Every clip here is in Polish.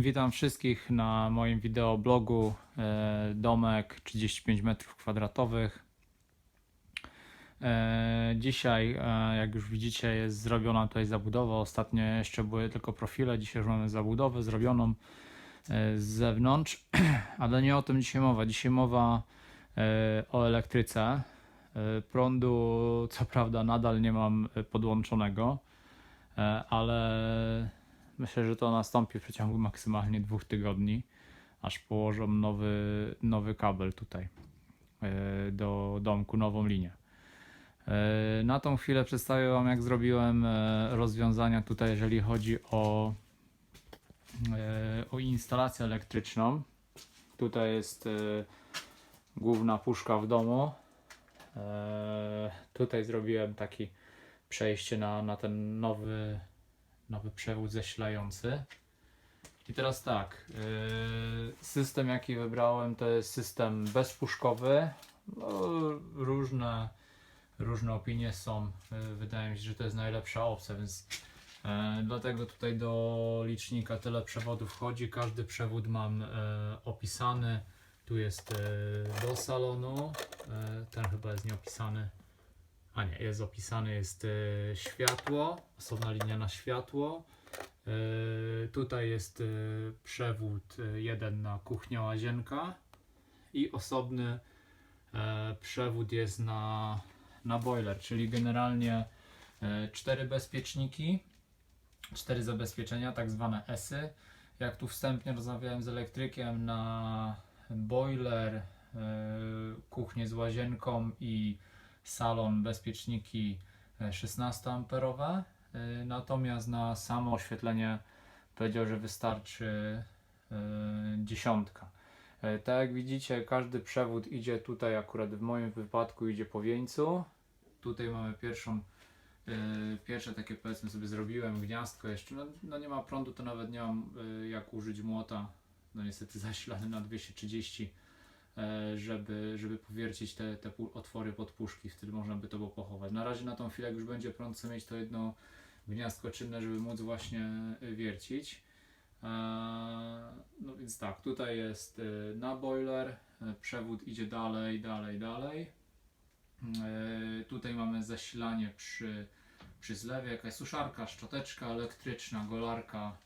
Witam wszystkich na moim wideoblogu e, Domek 35 m2. E, dzisiaj, e, jak już widzicie, jest zrobiona tutaj zabudowa. Ostatnio jeszcze były tylko profile, dzisiaj już mamy zabudowę zrobioną z zewnątrz, ale nie o tym dzisiaj mowa. Dzisiaj mowa o elektryce. Prądu, co prawda, nadal nie mam podłączonego, ale Myślę, że to nastąpi w przeciągu maksymalnie dwóch tygodni, aż położą nowy, nowy kabel tutaj e, do domku, nową linię. E, Na tą chwilę przedstawię Wam, jak zrobiłem e, rozwiązania tutaj, jeżeli chodzi o, o instalację elektryczną. Tutaj jest główna puszka w domu. Tutaj zrobiłem taki przejście na, na ten nowy nowy przewód zasilający. I teraz tak, yy, system jaki wybrałem to jest system bezpuszkowy. No, różne, różne opinie są. Yy, wydaje mi się, że to jest najlepsza opcja, więc yy, dlatego tutaj do licznika tyle przewodów wchodzi. Każdy przewód mam opisany. Tu jest do salonu. Ten chyba jest nieopisany. A nie, jest opisane, jest e, światło, osobna linia na światło. E, tutaj jest e, przewód jeden na kuchnia łazienka i osobny przewód jest na, na boiler, czyli generalnie cztery bezpieczniki, cztery zabezpieczenia, tak zwane ESy. Jak tu wstępnie rozmawiałem z elektrykiem na boiler, kuchnię z łazienką i salon bezpieczniki e, 16 amperowe, e, natomiast na samo oświetlenie powiedział, że wystarczy e, dziesiątka. E, Tak jak widzicie, każdy przewód idzie tutaj, akurat w moim wypadku idzie po wieńcu. Tutaj mamy pierwszą, e, pierwsze takie powiedzmy sobie zrobiłem gniazdko jeszcze, no, no nie ma prądu, to nawet nie mam e, jak użyć młota, no niestety zasilany na 230 e, żeby, żeby powiercić te, te otwory pod puszki, wtedy można by to było pochować. Na razie na tą chwilę, jak już będzie prąd, chcę mieć to jedno gniazdko czynne, żeby móc właśnie y, wiercić. E, No więc tak, tutaj jest na boiler, e, przewód idzie dalej, dalej, dalej. E, Tutaj mamy zasilanie przy, przy zlewie, jakaś suszarka, szczoteczka elektryczna, golarka,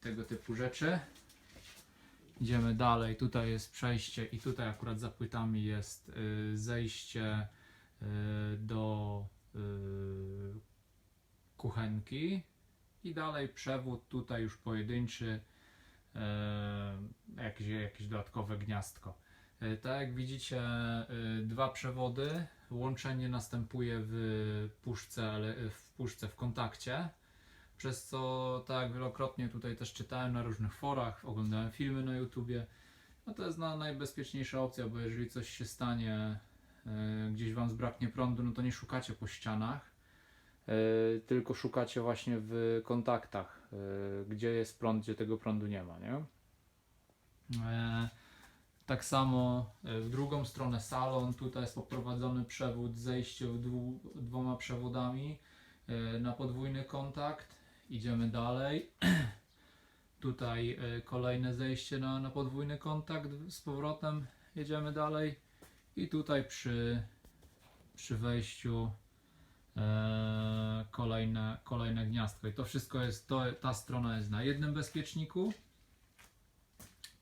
tego typu rzeczy. Idziemy dalej, tutaj jest przejście i tutaj akurat za płytami jest y, zejście y, do y, kuchenki i dalej przewód tutaj już pojedynczy, jakieś, jakieś dodatkowe gniazdko. Tak jak widzicie, dwa przewody, łączenie następuje w puszce, w puszce w kontakcie. Przez co, tak wielokrotnie tutaj też czytałem na różnych forach, oglądałem filmy na YouTubie, no to jest na najbezpieczniejsza opcja, bo jeżeli coś się stanie, e, gdzieś Wam zbraknie prądu, no to nie szukacie po ścianach, e, tylko szukacie właśnie w kontaktach, e, gdzie jest prąd, gdzie tego prądu nie ma, nie? E, tak samo w drugą stronę salon, tutaj jest poprowadzony przewód, zejście dwu, dwoma przewodami na podwójny kontakt. Idziemy dalej. Tutaj e, kolejne zejście na, na podwójny kontakt z powrotem. Jedziemy dalej. I tutaj przy, przy wejściu e, kolejne, kolejne gniazdko. I to wszystko jest, to, ta strona jest na jednym bezpieczniku.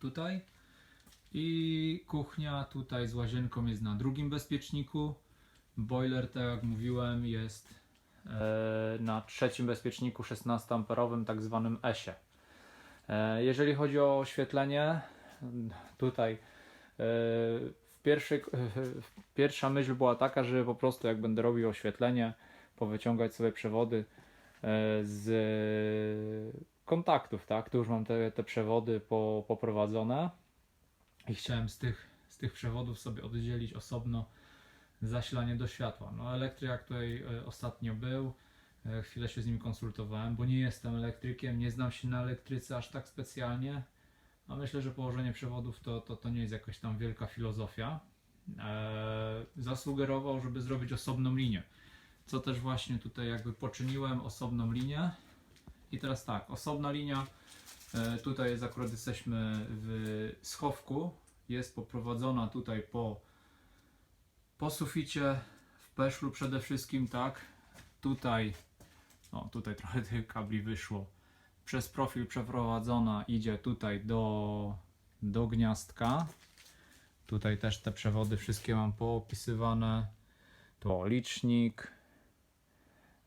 Tutaj. I kuchnia tutaj z łazienką jest na drugim bezpieczniku. Boiler, tak jak mówiłem, jest na trzecim bezpieczniku 16 amperowym, tak zwanym ESie. E, Jeżeli chodzi o oświetlenie, tutaj e, w pierwszej, pierwsza myśl była taka, że po prostu jak będę robił oświetlenie, powyciągać sobie przewody e, z kontaktów, tak? Tu już mam te, te przewody po, poprowadzone i chciałem z tych, z tych przewodów sobie oddzielić osobno zasilanie do światła. No elektryk jak tutaj e, ostatnio był, e, chwilę się z nim konsultowałem, bo nie jestem elektrykiem, nie znam się na elektryce aż tak specjalnie, a myślę, że położenie przewodów to, to, to nie jest jakaś tam wielka filozofia. E, zasugerował, żeby zrobić osobną linię, co też właśnie tutaj jakby poczyniłem, osobną linię. I teraz tak, osobna linia E, Tutaj jest akurat jesteśmy w schowku. Jest poprowadzona tutaj po, po suficie, w peszlu przede wszystkim, tak. Tutaj, o tutaj trochę tych kabli wyszło. Przez profil przeprowadzona idzie tutaj do, do gniazdka. Tutaj też te przewody wszystkie mam poopisywane. Tu licznik,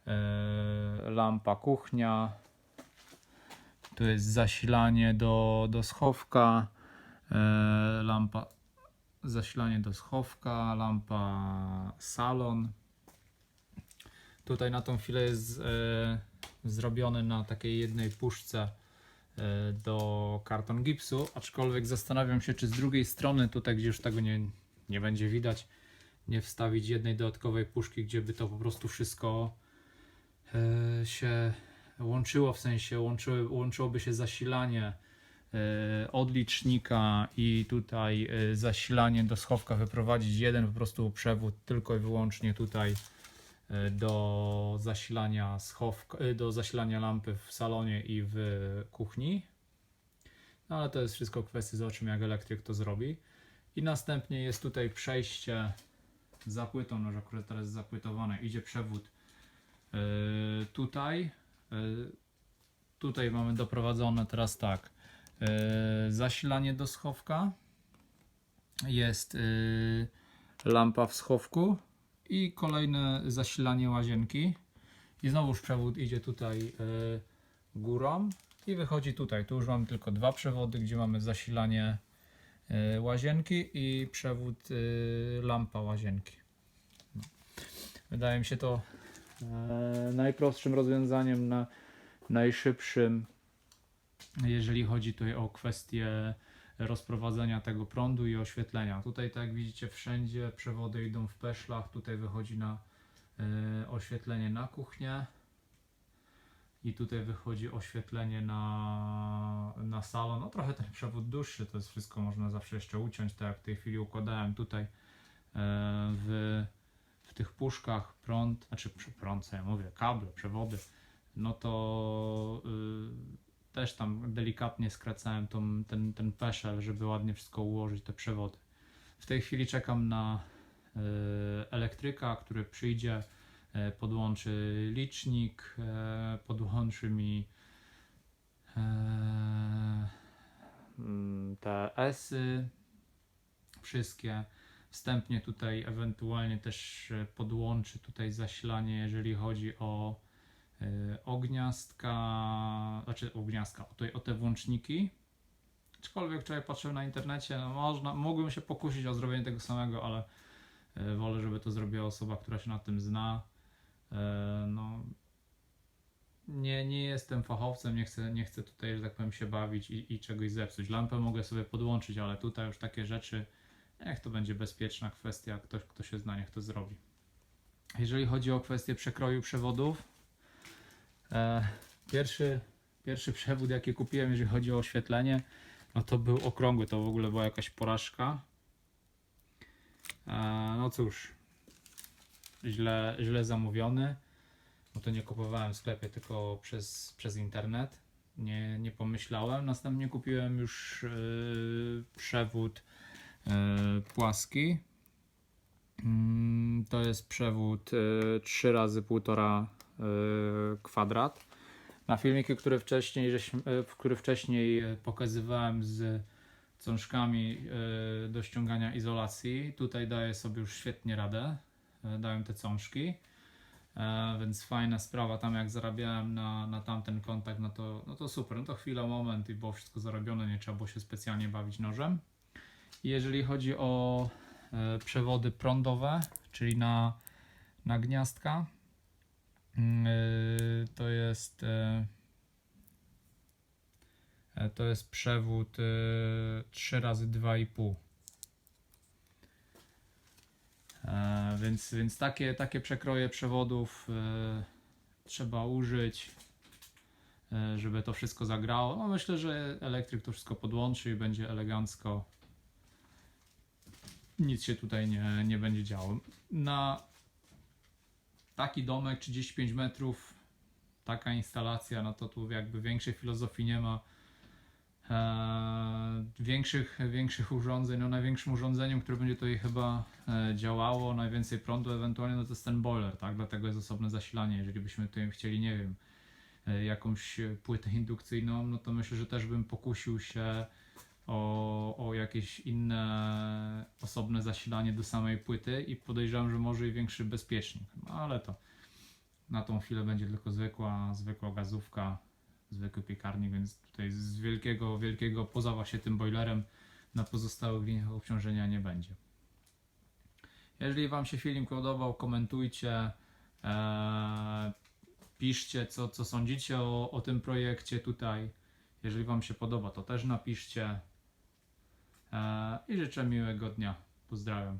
e, lampa kuchnia, tu jest zasilanie do, do schowka, e, lampa, zasilanie do schowka, lampa salon. Tutaj na tą chwilę jest e, zrobiony na takiej jednej puszce e, do karton gipsu, aczkolwiek zastanawiam się, czy z drugiej strony, tutaj gdzie już tego nie, nie będzie widać, nie wstawić jednej dodatkowej puszki, gdzie by to po prostu wszystko e, się łączyło, w sensie łączyłoby się zasilanie od licznika i tutaj e, zasilanie do schowka wyprowadzić jeden po prostu przewód tylko i wyłącznie tutaj e, do zasilania schowka, e, do zasilania lampy w salonie i w kuchni. No ale to jest wszystko kwestia, zobaczymy jak elektryk to zrobi. I następnie jest tutaj przejście za płytą, no że akurat teraz jest zapłytowane, idzie przewód e, tutaj. E, Tutaj mamy doprowadzone teraz tak. E, Zasilanie do schowka. Jest e, lampa w schowku i kolejne zasilanie łazienki. I znowuż przewód idzie tutaj e, górą i wychodzi tutaj. Tu już mamy tylko dwa przewody, gdzie mamy zasilanie łazienki i przewód lampa łazienki. No. Wydaje mi się to najprostszym rozwiązaniem na najszybszym, jeżeli chodzi tutaj o kwestię rozprowadzenia tego prądu i oświetlenia. Tutaj, tak jak widzicie, wszędzie przewody idą w peszlach. Tutaj wychodzi na e, oświetlenie na kuchnię. I tutaj wychodzi oświetlenie na, na salon. No trochę ten przewód dłuższy, to jest wszystko można zawsze jeszcze uciąć, tak jak w tej chwili układałem tutaj e, w, w tych puszkach prąd, znaczy prąd, co ja mówię, kable, przewody, no to y, też tam delikatnie skracałem tą, ten, ten peszel, żeby ładnie wszystko ułożyć, te przewody. W tej chwili czekam na y, elektryka, który przyjdzie, y, podłączy licznik, y, podłączy mi mm, te esy, wszystkie. Wstępnie tutaj ewentualnie też e, podłączy tutaj zasilanie, jeżeli chodzi o e, ogniazdka, znaczy ogniazdka, o, te- o te włączniki. Aczkolwiek wczoraj patrzyłem na internecie, no można, mógłbym się pokusić o zrobienie tego samego, ale e, wolę, żeby to zrobiła osoba, która się na tym zna. E, No, nie, nie jestem fachowcem, nie chcę, nie chcę tutaj, że tak powiem, się bawić i, i czegoś zepsuć. Lampę mogę sobie podłączyć, ale tutaj już takie rzeczy, niech to będzie bezpieczna kwestia, ktoś, kto się zna, niech to zrobi. Jeżeli chodzi o kwestię przekroju przewodów, pierwszy, pierwszy przewód, jaki kupiłem, jeżeli chodzi o oświetlenie, no to był okrągły, to w ogóle była jakaś porażka. E, no cóż, źle, źle zamówiony. No to nie kupowałem w sklepie, tylko przez, przez internet. Nie, nie pomyślałem. Następnie kupiłem już yy, przewód yy, płaski. Mm, to jest przewód yy, 3 razy 1,5 yy, kwadrat. Na filmiku, który wcześniej, yy, który wcześniej yy, pokazywałem z cążkami do ściągania izolacji, tutaj daję sobie już świetnie radę. Dałem te cążki. E, więc fajna sprawa, tam jak zarabiałem na, na tamten kontakt, no to, no to super, no to chwila, moment i było wszystko zarobione, nie trzeba było się specjalnie bawić nożem. Jeżeli chodzi o e, przewody prądowe, czyli na, na gniazdka, to jest e, e, to jest przewód e, 3 razy 2,5 E, więc, więc takie, takie przekroje przewodów trzeba użyć, żeby to wszystko zagrało. No myślę, że elektryk to wszystko podłączy i będzie elegancko. Nic się tutaj nie, nie będzie działo. Na taki domek 35 metrów, taka instalacja, no to tu jakby większej filozofii nie ma. e, większych, większych urządzeń. No największym urządzeniem, które będzie tutaj chyba e, działało, najwięcej prądu ewentualnie, no to jest ten boiler, tak? Dlatego jest osobne zasilanie. Jeżeli byśmy tutaj chcieli, nie wiem, e, jakąś płytę indukcyjną, no to myślę, że też bym pokusił się o, o jakieś inne osobne zasilanie do samej płyty i podejrzewam, że może i większy bezpiecznik. No ale to na tą chwilę będzie tylko zwykła, zwykła gazówka, zwykły piekarnik, więc tutaj z wielkiego, wielkiego poza właśnie tym boilerem na pozostałych liniach obciążenia nie będzie. Jeżeli Wam się film podobał, komentujcie, e, piszcie co, co sądzicie o, o tym projekcie tutaj. Jeżeli Wam się podoba, to też napiszcie. E, I życzę miłego dnia. Pozdrawiam.